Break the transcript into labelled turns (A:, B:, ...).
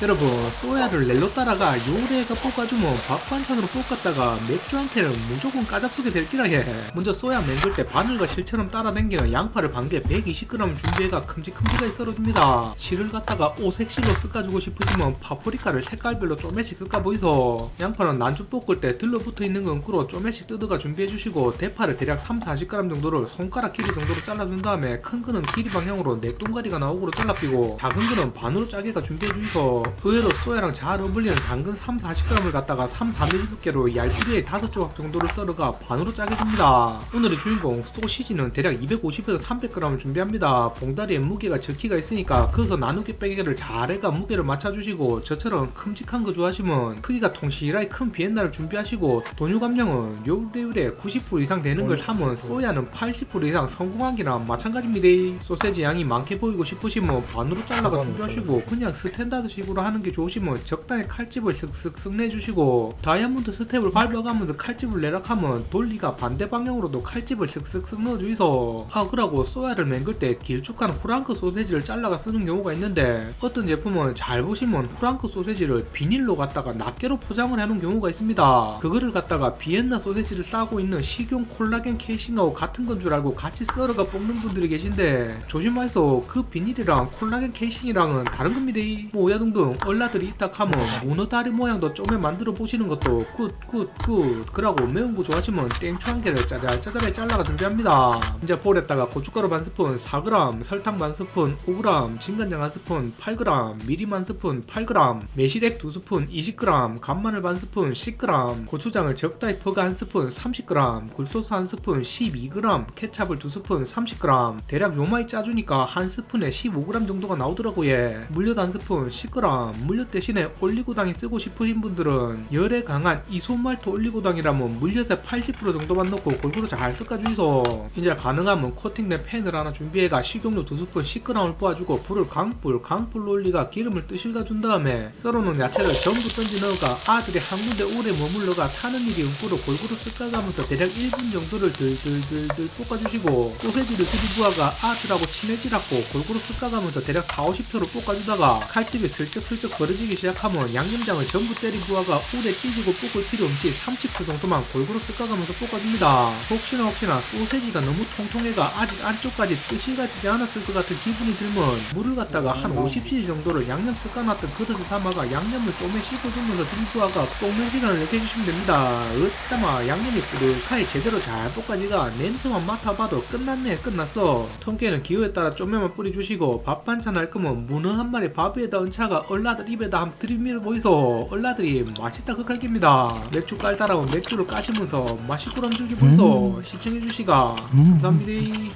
A: 여러분 소야를 렐로 따라가 요래가 볶아주면 밥 반찬으로 볶았다가 맥주한테는 무조건 까잡수게 될 끼라 해. 먼저 소야 맹글 때 바늘과 실처럼 따라당기는 양파를 반개 120g 준비해가 큼직큼직하게 썰어줍니다. 실을 갖다가 오색실로 섞어주고 싶으시면 파프리카를 색깔별로 쪼매씩 섞어 보이소. 양파는 난주 볶을 때 들러붙어 있는 건 끄로 쪼매씩 뜯어가 준비해주시고 대파를 대략 3, 40g 정도를 손가락 길이 정도로 잘라준 다음에 큰 거는 길이 방향으로 넥동가리가 나오고로 잘라삐고 작은 거는 반으로 짜게가 준비해주이소 의외로 소야랑 잘 어울리는 당근 3, 40g을 갖다가 3, 4mm 두께로 얇게 5조각 정도를 썰어가 반으로 짜게 줍니다. 오늘의 주인공 소시지는 대략 250에서 300g을 준비합니다. 봉다리에 무게가 적기가 있으니까 그어서 나누기 빼기를 잘해가 무게를 맞춰주시고 저처럼 큼직한 거 좋아하시면 크기가 통실하게 큰 비엔나를 준비하시고 돈유 감량은 요래요래 90% 이상 되는 걸 사면 소야는 80% 이상 성공한 기랑 마찬가지입니다. 소세지 양이 많게 보이고 싶으시면 반으로 잘라가 준비하시고 그냥 스탠다드식으로 하는 게 좋으시면 적당히 칼집을 슥슥슥 내주시고 다이아몬드 스텝을 밟아가면서 칼집을 내락하면 돌리가 반대 방향으로도 칼집을 슥슥슥 넣어주이소. 아 그러고 소야를 맹글 때 길쭉한 후랑크 소세지를 잘라가 쓰는 경우가 있는데 어떤 제품은 잘 보시면 후랑크 소세지를 비닐로 갖다가 낱개로 포장을 해놓은 경우가 있습니다. 그거를 갖다가 비엔나 소세지를 싸고 있는 식용 콜라겐 케이싱하고 같은 건 줄 알고 같이 썰어가 뽑는 분들이 계신데 조심하셔서 그 비닐이랑 콜라겐 케이싱이랑은 다른 겁니다. 뭐 오야 둥둥 얼라들이 있다 하면 문어 다리 모양도 좀에 만들어 보시는 것도 굿굿굿. 그러고 매운 거 좋아하시면 땡초 한 개를 짜잘짜잘하게 잘라가 준비합니다. 이제 볼에다가 고춧가루 반 스푼 4g 설탕 반 스푼 5g 진간장 한 스푼 8g 미림 한 스푼 8g 매실액 두 스푼 20g 간마늘 반 스푼 10g 고추장을 적당히 퍼가 한 스푼 30g 굴소스 한 스푼 12g 케찹을 두 스푼 30g 대략 요마이 짜주니까 한 스푼에 15g 정도가 나오더라고요. 예. 물엿 한 스푼 10g 물엿 대신에 올리고당이 쓰고 싶으신 분들은 열에 강한 이소말토 올리고당이라면 물엿의 80% 정도만 넣고 골고루 잘 섞어주이소. 이제 가능하면 코팅된 팬을 하나 준비해가 식용유 두 스푼 10g을 부어주고 불을 강불 강불로 올리가 기름을 뜨실가 준 다음에 썰어놓은 야채를 전부 던지 넣어가 아들이 한 군데 오래 머물러가 타는 일이 없도록 골고루 섞어가면서 대략 1분 정도를 들들들들 볶아주시고 소세지를 들이부어가 아들하고 친해지라고 골고루 섞어가면서 대략 4, 50초를 볶아주다가 칼집이 슬쩍 슬쩍 벌어지기 시작하면 양념장을 전부 때리 부어가 오래 찌지고 볶을 필요 없이 30초 정도만 골고루 섞어가면서 볶아줍니다. 혹시나 혹시나 소세지가 너무 통통해가 아직 안쪽까지 뜻이 가지지 않았을 것 같은 기분이 들면 물을 갖다가 한 50cc 정도를 양념 섞어놨던 그릇에 담아가 양념을 좀에 씻어주면서 들이부어가 볶는 시간을 해주시면 됩니다. 으따마 양념이 뿌듯하게 제대로 잘 볶아지가 냄새만 맡아봐도 끝났네 끝났어. 통깨는 기호에 따라 쪼매만 뿌려주시고 밥 반찬 할 거면 문어 한 마리 밥 위에다 얹혀가 얼라들 입에다 한번 들이밀어 보이소. 얼라들이 맛있다 극할깁니다. 맥주 깔다라고 맥주를 까시면서 맛있고람 즐기 보이소. 시청해주시가 감사합니다